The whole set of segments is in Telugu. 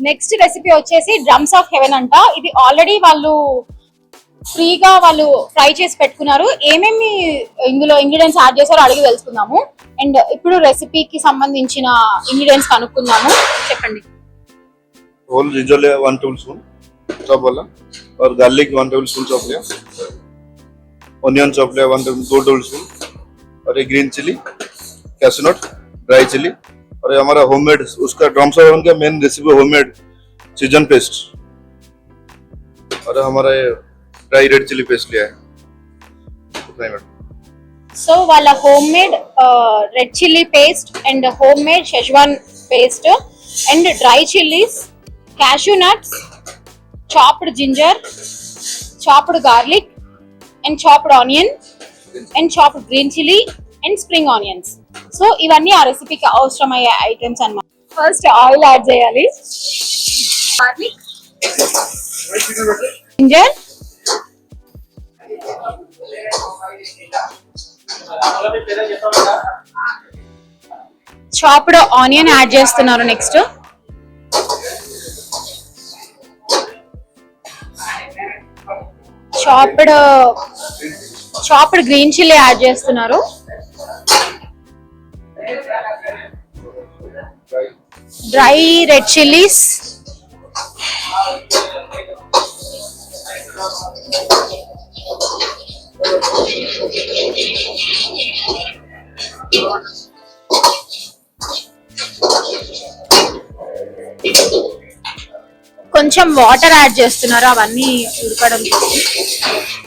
నెక్స్ట్ రెసిపీ వచ్చేసి డ్రమ్స్ ఆఫ్ హెవెన్ అంట ఇది ఆల్రెడీ వాళ్ళు ఫ్రీగా వాళ్ళు ఫ్రై చేసి పెట్టుకున్నారు ఏమేమి ఇందులో ఇంగ్రీడియంట్స్ యాడ్ చేశారో అడిగి తెలుసుకుందాము అండ్ ఇప్పుడు రెసిపీకి సంబంధించిన ఇంగ్రీడియంట్స్ కనుక్కుందాము చెప్పండి होल जिंजर लिया वन टेबल स्पून चॉप वाला और garlic one tablespoon chop लिया ऑनियन चॉप लिया वन टेबल दो टेबल स्पून और ये green chilli cashew nut dry chilli और ये हमारा होममेड उसका ड्रम सेवन का main recipe homemade Schezwan paste और हमारा ये ड्राई रेड चिली पेस्ट लिया है उतना ही मैडम సో వాళ్ళ homemade red chilli paste and homemade Schezwan paste and dry chillies cashew nuts chopped ginger chopped garlic and chopped onion and chopped green chilli and spring onions so ఇవన్నీ ఆ రెసిపీకి అవసరమయ్యే ఐటమ్స్ అనమాట ఫస్ట్ ఆయిల్ యాడ్ చేయాలి. Garlic ginger chopped onion add చేస్తున్నారు next chopped chopped green chilli add చేస్తున్నారు. Dry red chillies. కొంచెం వాటర్ యాడ్ చేస్తున్నారు అవన్నీ ఉడకడం కోసం.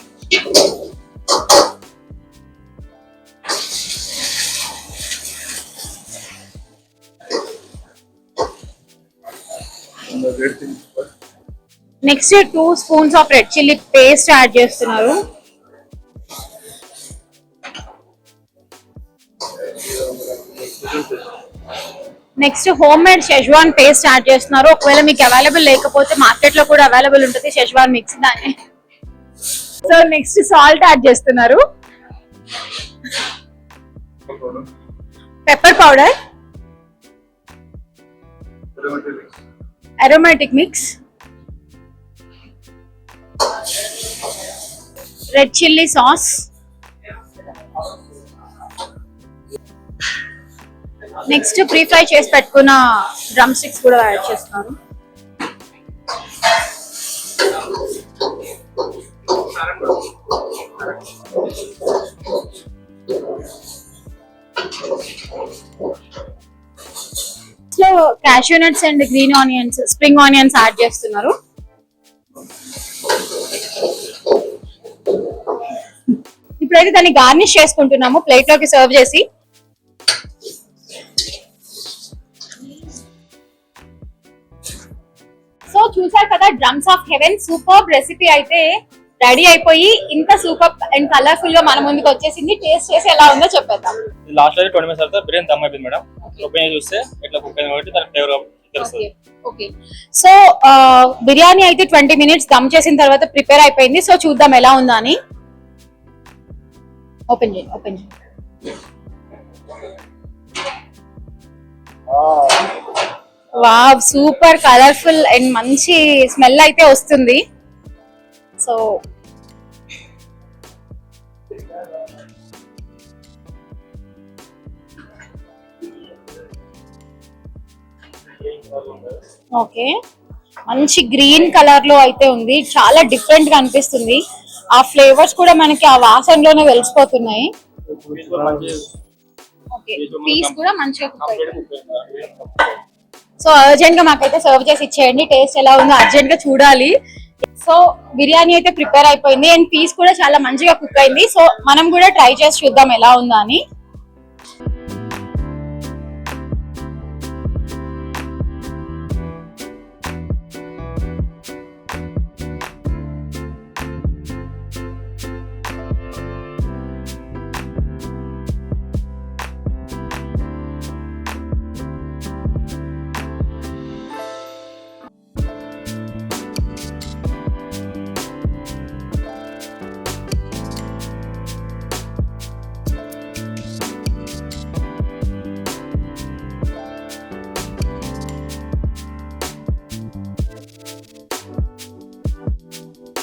Next two spoons of red chilli paste add చేస్తున్నారు. Next home made Schezwan paste add చేస్తున్నారు. ఒకవేళ మీకు అవైలబుల్ లేకపోతే మార్కెట్లో కూడా అవైలబుల్ ఉంటుంది. షెజ్వాన్ మిక్స్ దాన్ని. సో నెక్స్ట్ సాల్ట్ యాడ్ చేస్తున్నారు. Pepper powder aromatic mix red chilli sauce next pre fry చేసి పెట్టుకున్న డ్రమ్ స్టిక్స్ కూడా యాడ్ చేస్తున్నారు so nuts and green onions spring onions add చేస్తున్నారు. ఇప్పుడైతే దాన్ని గార్నిష్ చేసుకుంటున్నాము ప్లేట్లోకి సర్వ్ చేసి. సో చూసారు కదా drums of heaven super recipe అయితే రెడీ అయిపోయి ఇంత సూపర్ అండ్ కలర్ఫుల్గా మన ముందుకు వచ్చేసింది. టేస్ట్ చేసి ఎలా ఉందో చెప్పేద్దాం. లాస్ట్లో ట్వంటీ మినిట్స్ తర్వాత బిర్యానీ దమ్ అయిపోయింది మేడం. ఓపెన్ చూస్తే ఎట్లా కుక్ అయింది కాబట్టి దాని ఫ్లేవర్ ఓకే సో బిర్యానీ అయితే ట్వంటీ మినిట్స్ దమ్ చేసిన తర్వాత ప్రిపేర్ అయిపోయింది. సో చూద్దాం ఎలా ఉందా అని. ఓపెన్ చేయండి ఓపెన్ చేయండి వావ్ సూపర్ కలర్ఫుల్ అండ్ మంచి స్మెల్ అయితే వస్తుంది. So okay. మంచి గ్రీన్ కలర్లో అయితే ఉంది. చాలా డిఫరెంట్గా అనిపిస్తుంది. ఆ ఫ్లేవర్స్ కూడా మనకి ఆ వాసనలోనే వెలిసిపోతున్నాయి. పీస్ కూడా మంచిగా సో అర్జెంట్గా మాకైతే సర్వ్ చేసి ఇచ్చేయండి. టేస్ట్ ఎలా ఉందో అర్జెంట్గా చూడాలి. సో బిర్యానీ అయితే ప్రిపేర్ అయిపోయింది. అండ్ పీస్ కూడా చాలా మంచిగా కుక్ అయింది. సో మనం కూడా ట్రై చేసి చూద్దాం ఎలా ఉందా అని.